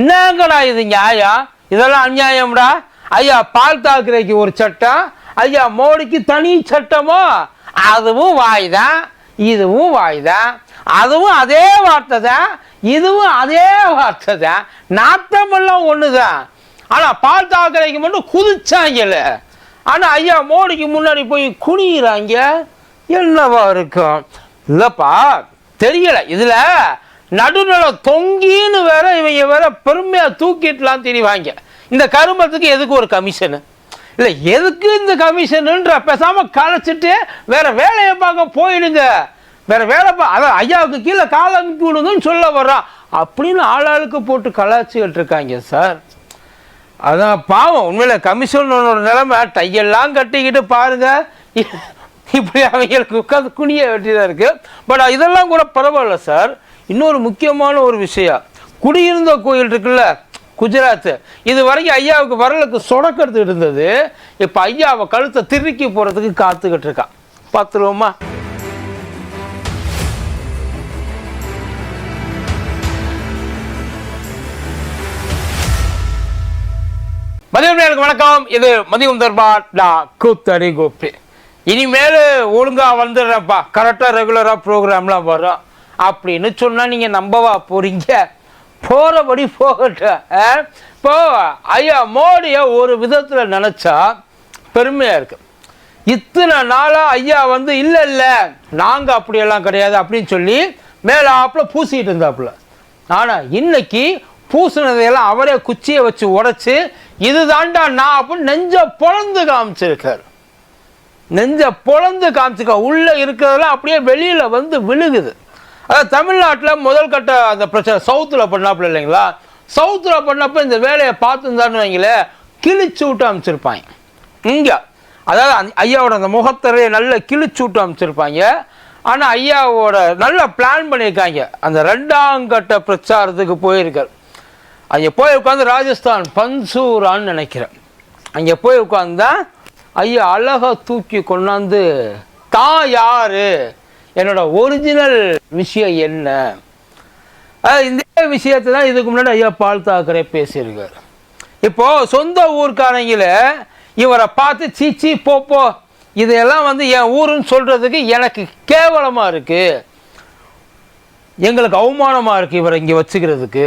என்னங்கடா இது நியாயம்? இதெல்லாம் அநியாயம்டா? ஐயா பால் தாக்கரேக்கு ஒரு சட்டம் ஐயா மோடிக்கு தனி சட்டமோ? அதுவும் வாய்தான் இதுவும் வாய்தான் அதுவும் அதே வார்த்தை தான் இதுவும் அதே வார்த்தை தான் நாட்டமெல்லாம் ஒன்று தான் ஆனால் பால் தாக்கரைக்கு மட்டும் குதிச்சாங்கல்ல. ஆனால் ஐயா மோடிக்கு முன்னாடி போய் குனிகிறாங்க என்னவா இருக்கும்? இல்லைப்பா தெரியல. இதில் நடுநில தொங்கின்னு வேற இவங்க வேற பெருமையாக தூக்கிட்டுலாம் தெரிவாங்க இந்த கருமத்துக்கு எதுக்கு ஒரு கமிஷனு இல்லை எதுக்கு இந்த கமிஷனுன்ற பேசாமல் கலைச்சிட்டு வேற வேலையை பார்க்க போயிடுங்க. வேற வேலை பா அதான் ஐயாவுக்கு கீழே காலை அனுப்பி விடுங்கன்னு சொல்ல வர்றான் அப்படின்னு ஆளாளுக்கு போட்டு கலாச்சிக்கிட்டு இருக்காங்க சார். அதான் பாவம் உண்மையில கமிஷனோட நிலைமை டையெல்லாம் கட்டிக்கிட்டு பாருங்க. இப்படி அவங்களுக்கு உட்காந்து குனிய வேண்டியதாக இருக்கு. பட் இதெல்லாம் கூட பரவாயில்ல சார். இன்னொரு முக்கியமான ஒரு விஷயம். குடியிருந்த கோயில் இருக்குல்ல குஜராத் இது வரைக்கும் ஐயாவுக்கு வரலுக்கு சொடக்கிறது இருந்தது. இப்போ ஐயாவை கழுத்தை திருக்கி போகிறதுக்கு காத்துக்கிட்டு இருக்கான் பார்த்துருவோமா மதியம் எனக்கு வணக்கம். இது மதியம் தர்பார் நான் கூத்தடி கோப்பி இனிமேல் ஒழுங்காக வந்துடுறேன்ப்பா. கரெக்டாக ரெகுலராக ப்ரோக்ராம்லாம் வரும். அப்படின்னு சொன்னால் நீங்கள் நம்பவா போகிறீங்க போகிறபடி போகட்டும் இப்போ ஐயா மோடியை ஒரு விதத்தில் நினச்சா பெருமையாக இருக்குது இத்தனை நாளாக ஐயா வந்து இல்லை இல்லை நாங்கள் அப்படியெல்லாம் கிடையாது அப்படின்னு சொல்லி மேலே ஆப்பில் பூசிக்கிட்டு இருந்தாப்புல. ஆனால் இன்னைக்கு பூசினதையெல்லாம் அவரே குச்சியை வச்சு உடச்சி இது தாண்டா நான் அப்படின்னு நெஞ்ச பொழந்து காமிச்சிருக்காரு. நெஞ்ச பொழந்து காமிச்சிருக்க. உள்ளே இருக்கிறதெல்லாம் அப்படியே வெளியில் வந்து விழுகுது. அதாவது தமிழ்நாட்டில் முதல் கட்ட அந்த பிரச்சனை சவுத்தில் பண்ணாப்புல இல்லைங்களா? சவுத்தில் பண்ணப்ப இந்த வேலையை பார்த்துருந்தான்னு வைங்களேன் கிழிச்சு விட்டு அமைச்சிருப்பாங்க. இங்கே. அதாவது ஐயாவோட அந்த முகத்தரையை நல்ல கிழிச்சு விட்டு அமைச்சிருப்பாங்க. ஆனால் ஐயாவோட நல்ல பிளான் பண்ணியிருக்காங்க. அந்த ரெண்டாம் கட்ட பிரச்சாரத்துக்கு போயிருக்கார். அங்கே போய் உட்காந்து ராஜஸ்தான் பன்சூரான்னு நினைக்கிறேன். அங்கே போய் உட்காந்தா ஐயா அழகாக தூக்கி கொண்டாந்து தான் யாரு? என்னோட ஒரிஜினல் விஷயம் என்ன? இந்த விஷயத்தை தான் இதுக்கு முன்னாடி ஐயா பால் தாக்கரே பேசியிருக்கார். இப்போ சொந்த ஊர்க்காரங்கள இவரை பார்த்து சீச்சி போப்போ இதையெல்லாம் வந்து என் ஊருன்னு சொல்கிறதுக்கு எனக்கு கேவலமாக இருக்குது எங்களுக்கு அவமானமாக இருக்குது இவரை இங்கே வச்சுக்கிறதுக்கு.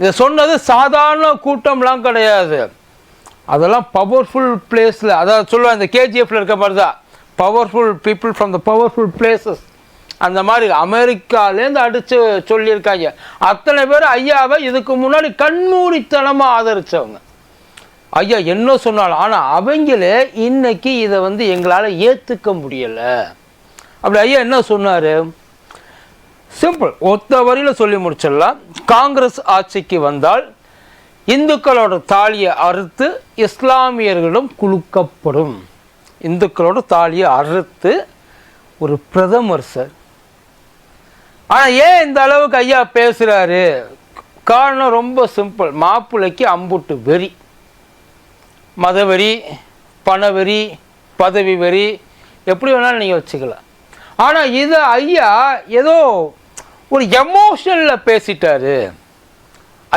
இதை சொன்னது சாதாரண கூட்டம்லாம் கிடையாது. அதெல்லாம் பவர்ஃபுல் பிளேஸில் அதாவது சொல்லுவேன் இந்த கேஜிஎஃப்ல இருக்க மாதிரி தான் powerful people from the powerful places அந்த மாதிரி அமெரிக்காலேருந்து அடித்து சொல்லியிருக்காங்க. அத்தனை பேர் ஐயாவை இதுக்கு முன்னாடி கண்மூடித்தனமாக ஆதரித்தவங்க ஐயா என்ன சொன்னாலும் ஆனால் அவங்களே இன்னைக்கு இதை வந்து எங்களால் ஏற்றுக்க முடியலை. அப்படி ஐயா என்ன சொன்னார்? சிம்பிள் ஒத்த வரியில் சொல்லி முடிச்சிடலாம். காங்கிரஸ் ஆட்சிக்கு வந்தால் இந்துக்களோட தாலியை அறுத்து இஸ்லாமியர்களிடம் குலுக்கப்படும். இந்துக்களோட தாலியை அறுத்து ஒரு பிரதமர் சார் ஆனால் ஏன் இந்த அளவுக்கு ஐயா பேசுகிறாரு காரணம் ரொம்ப சிம்பிள் மாப்பிள்ளைக்கு அம்புட்டு வெறி. மதவெறி பணவெறி பதவி வெறி எப்படி வேணாலும் நீங்கள் வச்சுக்கலாம். ஆனால் இது ஐயா ஏதோ ஒரு எமோஷனில் பேசிட்டாரு.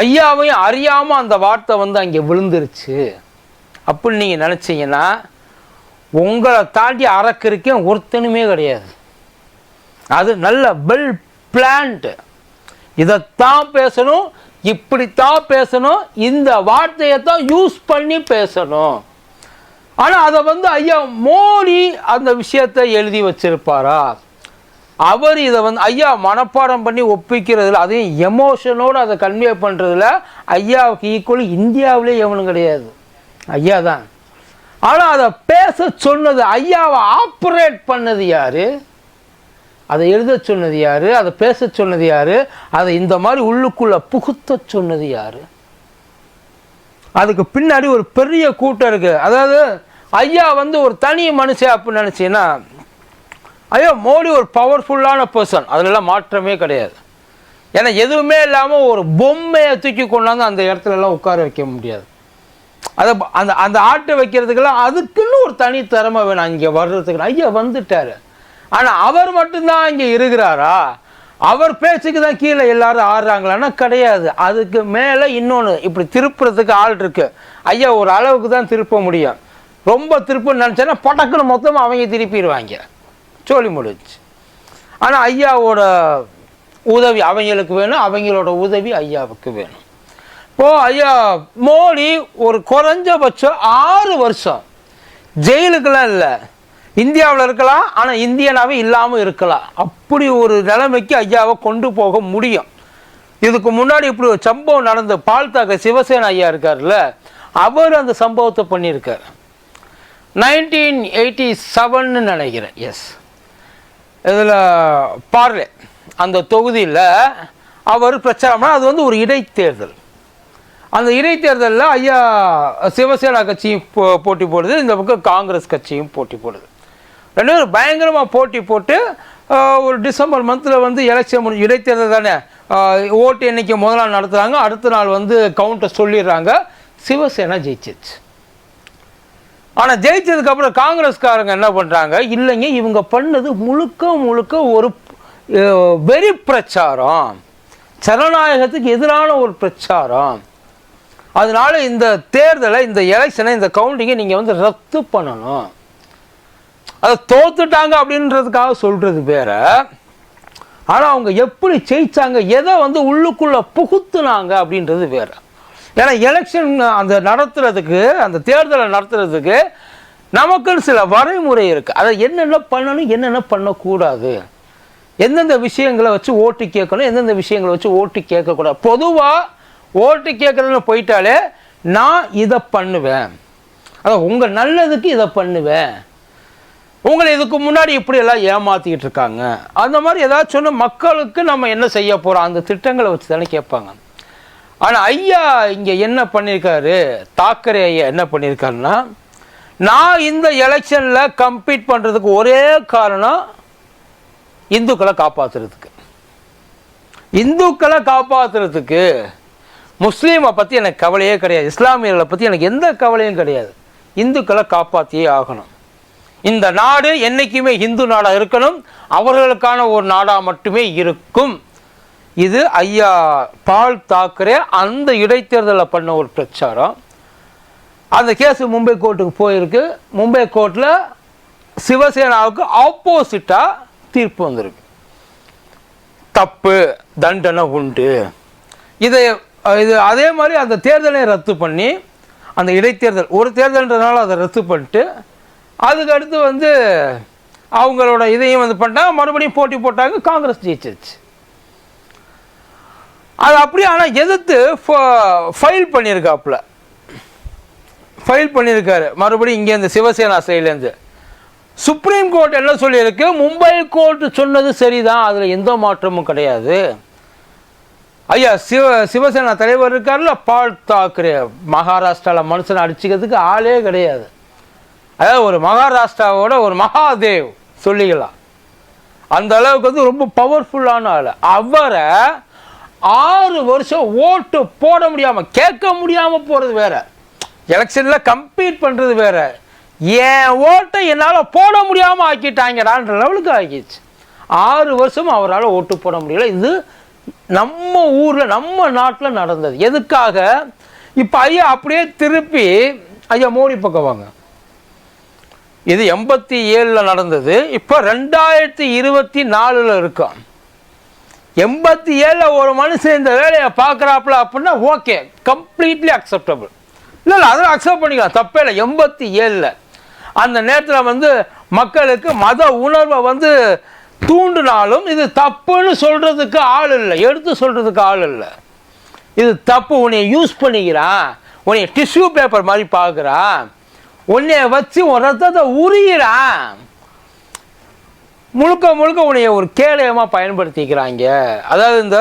ஐயாவையும் அறியாமல் அந்த வார்த்தை வந்து அங்கே விழுந்துருச்சு. அப்படின்னு நீங்கள் நினச்சிங்கன்னா உங்களை தாண்டி அறக்கிறக்கே ஒருத்தனுமே கிடையாது. அது நல்ல வெல் பிளான்ட் இதைத்தான் பேசணும் இப்படித்தான் பேசணும் இந்த வார்த்தையை தான் யூஸ் பண்ணி பேசணும். ஆனால் அதை வந்து ஐயா மோடி அந்த விஷயத்தை எழுதி வச்சிருப்பாரா? அவர் இதை வந்து ஐயா மனப்பாடம் பண்ணி ஒப்பிக்கிறதுல அதையும் எமோஷனோடு அதை கன்வே பண்ணுறதுல ஐயாவுக்கு ஈக்குவல் இந்தியாவிலே எவனும் கிடையாது. ஐயா தான் ஆனால் அதை பேச சொன்னது ஐயாவை ஆப்ரேட் பண்ணது யாரு? அதை எழுத சொன்னது யார்? அதை பேச சொன்னது யார்? அதை இந்த மாதிரி உள்ளுக்குள்ளே புகுத்த சொன்னது யார்? அதுக்கு பின்னாடி ஒரு பெரிய கூட்டம் இருக்குது அதாவது ஐயா வந்து ஒரு தனி மனுஷன் அப்படின்னு நினச்சின்னா ஐயா மோடி ஒரு பவர்ஃபுல்லான பர்சன் அதுலலாம் மாற்றமே கிடையாது. ஏன்னா எதுவுமே இல்லாமல் ஒரு பொம்மையை தூக்கி கொண்டாந்து அந்த இடத்துலலாம் உட்கார வைக்க முடியாது. அதை அந்த அந்த ஆட்டை வைக்கிறதுக்கெல்லாம் அதுக்குன்னு ஒரு தனி திறமை வேணும். இங்கே வர்றதுக்கு ஐயா வந்துட்டார். ஆனால் அவர் மட்டும்தான் இங்கே இருக்கிறாரா? அவர் பேச்சுக்கு தான் கீழே எல்லாரும் ஆடுறாங்களான்னா கிடையாது. அதுக்கு மேலே இன்னொன்று இப்படி திருப்புறதுக்கு ஆள் இருக்கு. ஐயா ஒரு அளவுக்கு தான் திருப்ப முடியும். ரொம்ப திருப்பன்னு நினச்சேன்னா படக்குன்னு மொத்தமாக அவங்க திருப்பிடுவாங்க. சொல்லி முடிஞ்சு. ஆனால் ஐயாவோட உதவி அவங்களுக்கு வேணும் அவங்களோட உதவி ஐயாவுக்கு வேணும். இப்போது ஐயா மோடி ஒரு குறைஞ்சபட்சம் ஆறு வருஷம் ஜெயிலுக்கெல்லாம் இல்லை. இந்தியாவில் இருக்கலாம் ஆனால் இந்தியனாவே இல்லாமல் இருக்கலாம். அப்படி ஒரு நிலைமைக்கு ஐயாவை கொண்டு போக முடியும். இதுக்கு முன்னாடி இப்படி ஒரு சம்பவம் நடந்த பால் தாக்க சிவசேனா ஐயா இருக்கார்ல அவர் அந்த சம்பவத்தை பண்ணியிருக்கார். நைன்டீன் எயிட்டி செவன்னு நினைக்கிறேன் எஸ் இதில் பார்லே அந்த தொகுதியில் அவர் பிரச்சாரம்னா அது வந்து ஒரு இடைத்தேர்தல். அந்த இடைத்தேர்தலில் ஐயா சிவசேனா கட்சியும் போ போட்டி போடுது இந்த பக்கம் காங்கிரஸ் கட்சியும் போட்டி போடுது. ரெண்டு பேரும் பயங்கரமாக போட்டி போட்டு ஒரு டிசம்பர் மந்தில் வந்து எலெக்ஷன் முடிஞ்சு இடைத்தேர்தல் தானே ஓட்டு எண்ணிக்கை முதல் நாள் நடத்துகிறாங்க அடுத்த நாள் வந்து கவுண்டை சொல்லிடுறாங்க. சிவசேனா ஜெயிச்சிருச்சு. ஆனால் ஜெயிச்சதுக்கப்புறம் காங்கிரஸ்காரங்க என்ன பண்ணுறாங்க இல்லைங்க இவங்க பண்ணது முழுக்க முழுக்க ஒரு வெறி பிரச்சாரம். ஜனநாயகத்துக்கு எதிரான ஒரு பிரச்சாரம். அதனால இந்த தேர்தலை இந்த எலெக்ஷனை இந்த கவுண்டிங்கை நீங்கள் வந்து ரத்து பண்ணணும். அதை தோத்துட்டாங்க அப்படின்றதுக்காக சொல்கிறது வேற. ஆனால் அவங்க எப்படி ஜெயித்தாங்க எதை வந்து உள்ளுக்குள்ளே புகுத்துனாங்க அப்படின்றது வேற. ஏன்னா எலெக்ஷன் அந்த நடத்துறதுக்கு அந்த தேர்தலை நடத்துறதுக்கு நமக்குன்னு சில வரைமுறை இருக்குது அதை என்னென்ன பண்ணணும் என்னென்ன பண்ணக்கூடாது? எந்தெந்த விஷயங்களை வச்சு ஓட்டு கேட்கணும் எந்தெந்த விஷயங்களை வச்சு ஓட்டு கேட்கக்கூடாது? பொதுவாக ஓட்டு கேட்குறதுன்னு போயிட்டாலே நான் இதை பண்ணுவேன். அதான் உங்கள் நல்லதுக்கு இதை பண்ணுவேன். உங்களை இதுக்கு முன்னாடி இப்படி எல்லாம் ஏமாத்திக்கிட்டு இருக்காங்க. அந்த மாதிரி ஏதாச்சும் ஒன்று மக்களுக்கு நம்ம என்ன செய்ய போகிறோம் அந்த திட்டங்களை வச்சு தானே கேட்பாங்க. ஆனால் ஐயா இங்கே என்ன பண்ணியிருக்காரு தாக்கரே ஐயா என்ன பண்ணியிருக்காருன்னா நான் இந்த எலெக்ஷனில் கம்பீட் பண்ணுறதுக்கு ஒரே காரணம் இந்துக்களை காப்பாற்றுறதுக்கு இந்துக்களை காப்பாற்றுறதுக்கு முஸ்லீமை பற்றி எனக்கு கவலையே கிடையாது. இஸ்லாமியர்களை பற்றி எனக்கு எந்த கவலையும் கிடையாது. இந்துக்களை காப்பாற்றியே ஆகணும். இந்த நாடு என்றைக்குமே இந்து நாடாக இருக்கணும். அவர்களுக்கான ஒரு நாடாக மட்டுமே இருக்கும். இது ஐயா பால் தாக்கரே அந்த இடைத்தேர்தலில் பண்ண ஒரு பிரச்சாரம். அந்த கேஸ் மும்பை கோர்ட்டுக்கு போயிருக்கு. மும்பை கோர்ட்டில் சிவசேனாவுக்கு ஆப்போசிட்டாக தீர்ப்பு வந்திருக்கு. தப்பு தண்டனை உண்டு. இதை இது அதே மாதிரி அந்த தேர்தலை ரத்து பண்ணி அந்த இடைத்தேர்தல் ஒரு தேர்தல்ன்றதுனால அதை ரத்து பண்ணிட்டு அதுக்கடுத்து வந்து அவங்களோட இதையும் வந்து பண்ணாங்க மறுபடியும் போட்டி போட்டாங்க. காங்கிரஸ் ஜெயிச்சிருச்சு. அது அப்படியே ஆனால் எதிர்த்து ஃபைல் பண்ணியிருக்காப்புல. ஃபைல் பண்ணியிருக்காரு. மறுபடியும் இங்கே இந்த சிவசேனா சைட்லேருந்து சுப்ரீம் கோர்ட் என்ன சொல்லியிருக்கு? மும்பை கோர்ட் சொன்னது சரிதான். அதில் எந்த மாற்றமும் கிடையாது. ஐயா சிவ சிவசேனா தலைவர் இருக்கார்ல? பால் தாக்கரே. மகாராஷ்டிராவில் மனுஷனை அடிச்சுக்கிறதுக்கு ஆளே கிடையாது. அதாவது ஒரு மகாராஷ்டிராவோட ஒரு மகாதேவ் சொல்லிக்கலாம். அந்த அளவுக்கு வந்து ரொம்ப பவர்ஃபுல்லான ஆள். அவரை ஆறு வருஷம் ஓட்டு போட முடியாமல் கேட்க முடியாமல் போகிறது வேற. எலெக்ஷனில் கம்பீட் பண்ணுறது வேற. என் ஓட்டை என்னால் போட முடியாமல் ஆக்கிட்டாங்கடான்ற லெவலுக்கு ஆக்கிடுச்சு ஆறு வருஷம் அவரால் ஓட்டு போட முடியல. இது நம்ம ஊரில் நம்ம நாட்டில் நடந்தது. எதுக்காக? இப்போ ஐயா அப்படியே திருப்பி ஐயா மோடி பக்கம் வாங்க. இது எண்பத்தி ஏழில் நடந்தது. இப்போ ரெண்டாயிரத்தி இருபத்தி நாலில் இருக்கும். எண்பத்தி ஏழில் ஒரு மனுஷன் இந்த வேலையை பார்க்குறாப்புல அப்படின்னா ஓகே கம்ப்ளீட்லி அக்செப்டபுள் இல்லை இல்லை அதெல்லாம் அக்செப்ட் பண்ணிக்கலாம் தப்பே இல்லை. எண்பத்தி ஏழில். அந்த நேரத்தில் வந்து மக்களுக்கு மத உணர்வை வந்து தூண்டினாலும் இது தப்புன்னு சொல்கிறதுக்கு ஆள் இல்லை. எடுத்து சொல்கிறதுக்கு ஆள் இல்லை. இது தப்பு உன்னை யூஸ் பண்ணிக்கிறான். உன்னை டிஷ்யூ பேப்பர் மாதிரி பார்க்குறான். உன்னைய வச்சு உன் ரத்தத்தை உரியிறான் முழுக்க முழுக்க உன்னைய ஒரு கேடயமாக பயன்படுத்திக்கிறாங்க. அதாவது இந்த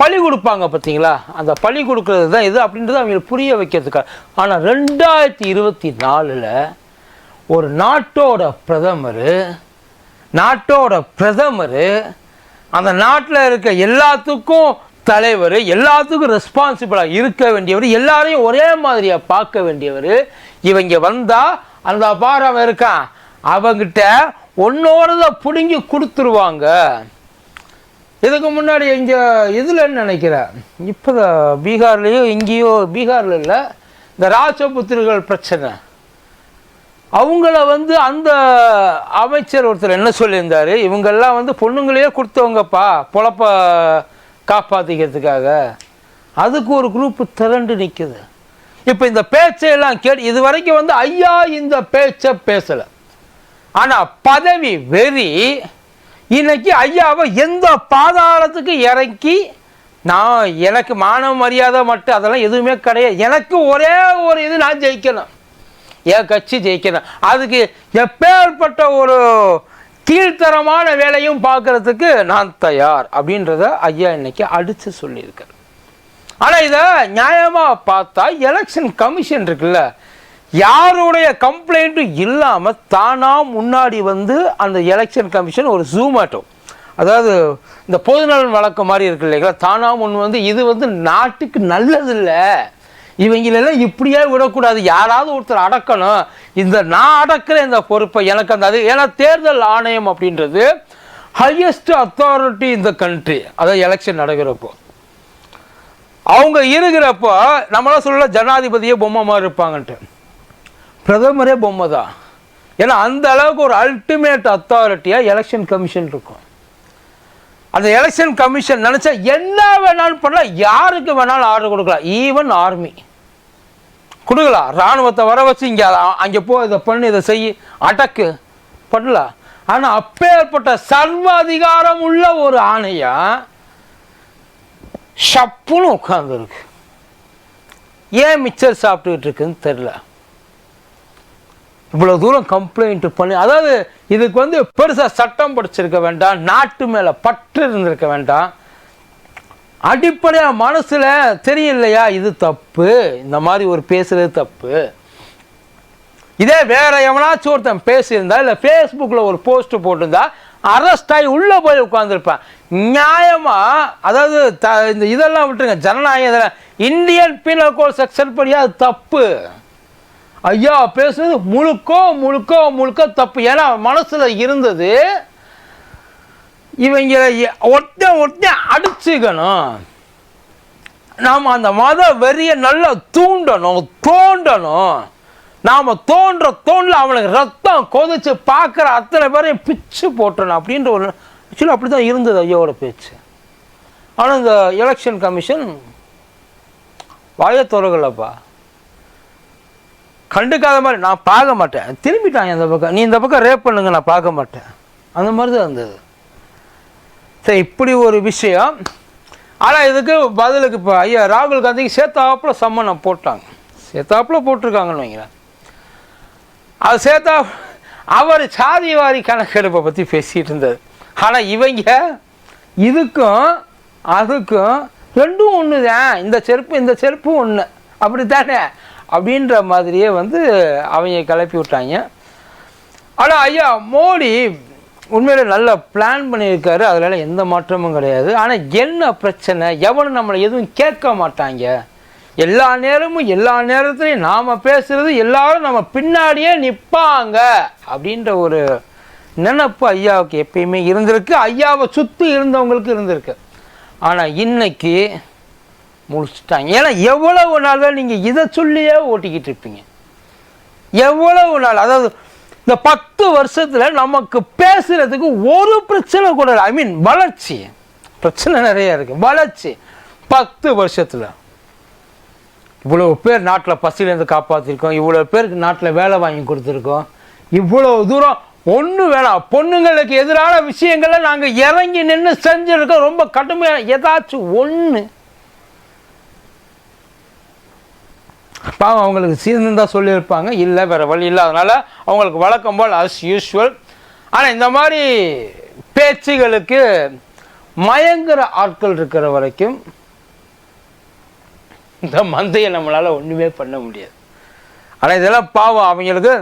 பழி கொடுப்பாங்க பார்த்தீங்களா? அந்த பழி கொடுக்கறது தான் இது அப்படின்றது அவங்களுக்கு புரிய வைக்கிறதுக்காக ஆனால் ரெண்டாயிரத்தி இருபத்தி நாலில் ஒரு நாட்டோட பிரதமர் நாட்டோட பிரதமர் அந்த நாட்டில் இருக்க எல்லாத்துக்கும் தலைவர் எல்லாத்துக்கும் ரெஸ்பான்சிபிளாக இருக்க வேண்டியவர் எல்லாரையும் ஒரே மாதிரியாக பார்க்க வேண்டியவர் இவங்க வந்தால் அந்த பார் அவன் இருக்கான். அவங்கிட்ட ஒன்னோட பிடுங்கி கொடுத்துருவாங்க. இதுக்கு முன்னாடி இங்கே இதில் நினைக்கிறேன் இப்போ பீகார்லேயோ இங்கேயோ பீகாரில் இல்லை இந்த ராஜபுத்திரர்கள் பிரச்சனை. அவங்கள வந்து அந்த அமைச்சர் ஒருத்தர் என்ன சொல்லியிருந்தார்? இவங்கெல்லாம் வந்து பொண்ணுங்களையே கொடுத்தவங்கப்பா பொழப்ப காப்பாற்றிக்கிறதுக்காக அதுக்கு ஒரு குரூப் திரண்டு நிற்குது இப்போ இந்த பேச்சையெல்லாம் கேட்டு இது வரைக்கும் வந்து ஐயா இந்த பேச்சை பேசலை. ஆனால் பதவி வெறி இன்னைக்கு ஐயாவை எந்த பாதாளத்துக்கு இறக்கி நான் எனக்கு மானவ மரியாதை மட்டும் அதெல்லாம் எதுவுமே கிடையாது. எனக்கு ஒரே ஒரு இது நான் ஜெயிக்கணும். என் கட்சி ஜெயிக்கணும். அதுக்கு எப்பேற்பட்ட ஒரு கீழ்த்தரமான வேலையும் பார்க்கறதுக்கு நான் தயார் அப்படின்றத ஐயா இன்னைக்கு அடித்து சொல்லியிருக்கார். ஆனால் இதை நியாயமாக பார்த்தா எலெக்ஷன் கமிஷன் இருக்குல்ல. யாருடைய கம்ப்ளைண்ட்டும் இல்லாமல் தானாக முன்னாடி வந்து அந்த எலெக்ஷன் கமிஷன் ஒரு ஜூமேட்டோ அதாவது இந்த பொதுநலன் வழக்கு மாதிரி இருக்கு இல்லைங்களா? தானாக முன் வந்து இது வந்து நாட்டுக்கு நல்லதில்லை. இவங்களெல்லாம் இப்படியே விடக்கூடாது. யாராவது ஒருத்தர் அடக்கணும். இந்த நான் அடக்கிற இந்த பொறுப்பை எனக்கு அந்த அது ஏன்னா தேர்தல் ஆணையம் அப்படின்றது ஹையஸ்ட் அத்தாரிட்டி இந்த கண்ட்ரி அதாவது எலெக்ஷன் நடக்கிறப்போ. அவங்க இருக்கிறப்போ நம்மளாம் சொல்ல ஜனாதிபதியே பொம்மை மாதிரி இருப்பாங்கன்ட்டு. பிரதமரே பொம்மை தான். ஏன்னா அந்த அளவுக்கு ஒரு அல்டிமேட் அத்தாரிட்டியாக எலெக்ஷன் கமிஷன் இருக்கும். அந்த எலெக்ஷன் கமிஷன் நினச்சா என்ன வேணாலும் பண்ணலாம். யாருக்கு வேணாலும் ஆர்டர் கொடுக்கலாம். ஈவன் ஆர்மி கொடுக்கலாம். இராணுவத்தை வர வச்சு இங்கே அங்கே போ இதை பண்ணு இதை செய் அடக்கு. பண்ணலாம். ஆனால் அப்பேற்பட்ட சர்வ அதிகாரம் உள்ள ஒரு ஆணையை ஷப்புன்னு உட்காந்துருக்கு ஏன் மிச்சர் சாப்பிட்டுக்கிட்டு இருக்குன்னு தெரில இவ்வளோ தூரம் கம்ப்ளைண்ட் பண்ணி அதாவது இதுக்கு வந்து பெருசாக சட்டம் படிச்சிருக்க வேண்டாம் நாட்டு மேலே பற்று இருந்திருக்க வேண்டாம். அடிப்படையாக மனசில் தெரியலையா இது தப்பு இந்த மாதிரி ஒரு பேசுகிறது தப்பு. இதே வேற எவனாச்சும் ஒருத்தன் பேசியிருந்தா இல்லை ஃபேஸ்புக்கில் ஒரு போஸ்ட் போட்டிருந்தா அரெஸ்ட் ஆகி உள்ளே போய் உட்காந்துருப்பேன் நியாயமாக அதாவது த இந்த இதெல்லாம் விட்டுருங்க. ஜனநாயகம் இதெல்லாம். இந்தியன் பீனல் கோட் செக்ஷன் படியா அது தப்பு. ஐயா பேசுறது முழுக்கோ முழுக்கோ முழுக்கோ தப்பு. ஏன்னா மனசில் இருந்தது இவங்க ஒட்ட ஒட்ட அடிச்சுக்கணும். நாம் அந்த மத வெறியை நல்லா தூண்டணும் தோண்டணும். நாம் தோன்ற தோணில் அவனுக்கு ரத்தம் கொதிச்சு பார்க்குற அத்தனை பேரையும் பிச்சு போட்டணும் அப்படின்ற ஒரு ஆக்சுவலாக அப்படி தான் இருந்தது ஐயாவோட பேச்சு. ஆனால் இந்த எலெக்ஷன் கமிஷன் வாயை திறக்கலப்பா. கண்டுக்காத மாதிரி நான் பார்க்க மாட்டேன். திரும்பிட்டான் அந்த பக்கம். நீ இந்த பக்கம் ரேப் பண்ணுங்க நான் பார்க்க மாட்டேன். அந்த மாதிரி தான் இருந்தது. சரி இப்படி ஒரு விஷயம். ஆனால் இதுக்கு பதிலுக்கு இப்போ ஐயா ராகுல் காந்திக்கு சேர்த்தாப்புல சம்மனம் போட்டாங்க. சேர்த்தாப்புல போட்டிருக்காங்கன்னு வைங்களேன். அது சேர்த்தா அவர் சாதிவாரி கணக்கெடுப்பை பற்றி பேசிகிட்டு இருந்தது ஆனால் இவங்க இதுக்கும் அதுக்கும் ரெண்டும் ஒன்று தான் இந்த செருப்பு இந்த செருப்பும் ஒன்று அப்படி தானே அப்படின்ற மாதிரியே வந்து அவங்க கிளப்பி விட்டாங்க. ஆனால் ஐயா மோடி உண்மையில நல்ல பிளான் பண்ணியிருக்காரு. அதில் எந்த மாற்றமும் கிடையாது. ஆனால் என்ன பிரச்சனை? எவனும் நம்மளை எதுவும் கேட்க மாட்டாங்க. எல்லா நேரமும் எல்லா நேரத்துலையும் நாம் பேசுறது எல்லாரும் நம்ம பின்னாடியே நிற்பாங்க அப்படின்ற ஒரு நினப்பு ஐயாவுக்கு எப்பயுமே இருந்திருக்கு. ஐயாவை சுற்றி இருந்தவங்களுக்கு இருந்திருக்கு. ஆனால் இன்னைக்கு முடிச்சிட்டாங்க ஏன்னா எவ்வளவு நாள் தான் நீங்கள் இதை சொல்லியே ஓட்டிக்கிட்டு இருப்பீங்க. எவ்வளவு நாள் அதாவது இந்த பத்து வருஷத்தில் நமக்கு பேசுறதுக்கு ஒரு பிரச்சனை கூட ஐ மீன் வளர்ச்சி. பிரச்சனை நிறைய இருக்குது வளர்ச்சி. பத்து வருஷத்தில். இவ்வளோ பேர் நாட்டில் பசியிலேருந்து காப்பாற்றிருக்கோம் இவ்வளோ பேருக்கு நாட்டில் வேலை வாங்கி கொடுத்துருக்கோம். இவ்வளோ தூரம் ஒன்று வேணாம். பொண்ணுங்களுக்கு எதிரான விஷயங்களை நாங்கள் இறங்கி நின்று செஞ்சுருக்கோம் ரொம்ப கடுமையான ஏதாச்சும் ஒன்று பாவம் அவங்களுக்கு சீர்ந்து தான் சொல்லியிருப்பாங்க. இல்லை வேறு வழி இல்லை அதனால் அவங்களுக்கு வழக்கம் போல் அஸ் யூஸ்வல் ஆனால் இந்த மாதிரி பேச்சுகளுக்கு மயங்குற ஆட்கள் இருக்கிற வரைக்கும் இந்த மந்தையை நம்மளால் ஒன்றுமே பண்ண முடியாது. ஆனால் இதெல்லாம் பாவம். அவங்களுக்கு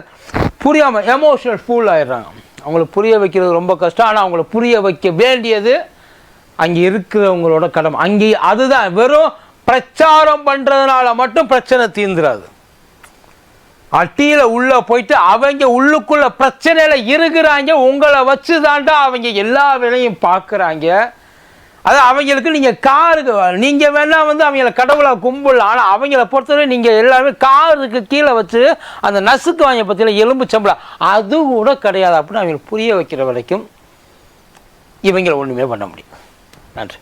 புரியாமல் எமோஷனல் ஃபூல் ஆயிடுறாங்க. அவங்களுக்கு புரிய வைக்கிறது ரொம்ப கஷ்டம். ஆனால் அவங்கள புரிய வைக்க வேண்டியது அங்கே இருக்கிறவங்களோட கடமை. அங்கே அதுதான். வெறும் பிரச்சாரம் பண்ணுறதுனால மட்டும் பிரச்சனை தீந்துடாது அட்டியில் உள்ளே போயிட்டு அவங்க உள்ளுக்குள்ள பிரச்சனையில் இருக்கிறாங்க. உங்களை வச்சு தாண்டா அவங்க எல்லா வேலையும் பார்க்குறாங்க. அது அவங்களுக்கு நீங்கள் காருக்கு நீங்கள் வேணால் வந்து அவங்கள கடவுளை கும்பிடலாம். ஆனால் அவங்கள பொறுத்தவரை நீங்கள் எல்லாருமே காருக்கு கீழே வச்சு அந்த நசுக்கு வாங்க பற்றியில் எலும்பு சம்பளம். அது கூட கிடையாது அப்படின்னு அவங்களுக்கு புரிய வைக்கிற வரைக்கும் இவங்களை ஒன்றுமே பண்ண முடியும். நன்றி.